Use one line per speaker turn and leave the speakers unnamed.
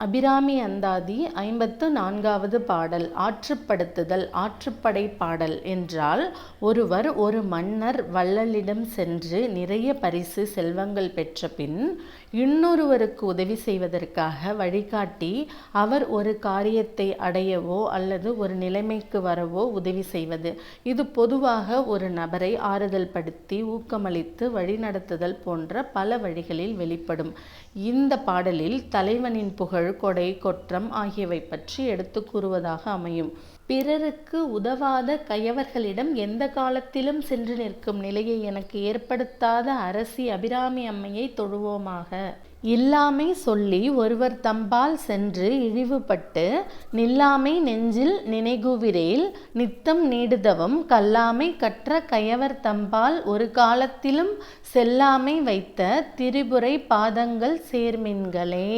அபிராமி அந்தாதி ஐம்பத்து நான்காவது பாடல் ஆற்றுப்படுத்துதல் ஆற்றுப்படை பாடல் என்றால் ஒருவர் ஒரு மன்னர் வள்ளலிடம் சென்று நிறைய பரிசு செல்வங்கள் பெற்ற பின் இன்னொருவருக்கு உதவி செய்வதற்காக வழிகாட்டி அவர் ஒரு காரியத்தை அடையவோ அல்லது ஒரு நிலைமைக்கு வரவோ உதவி செய்வது. இது பொதுவாக ஒரு நபரை ஆறுதல் படுத்தி ஊக்கமளித்து வழிநடத்துதல் போன்ற பல வழிகளில் வெளிப்படும். இந்த பாடலில் தலைவனின் புகழ் கொடை கொற்றம் ஆகியவை பற்றி எடுத்து கூறுவதாக அமையும். பிறருக்கு உதவாத கயவர்களிடம் எந்த காலத்திலும் சென்று நிற்கும் நிலையை எனக்கு ஏற்படுத்தாத அரசி அபிராமி அம்மையை தொழுவோமாக. இல்லாமை சொல்லி ஒருவர் தம்பால் சென்று இழிவுபட்டு நில்லாமை நெஞ்சில் நினைகுவிரேல் நித்தம் நீடுதவம் கல்லாமை கற்ற கயவர் தம்பால் ஒரு காலத்திலும் செல்லாமை வைத்த திரிபுரை பாதங்கள் சேர்மின்களே.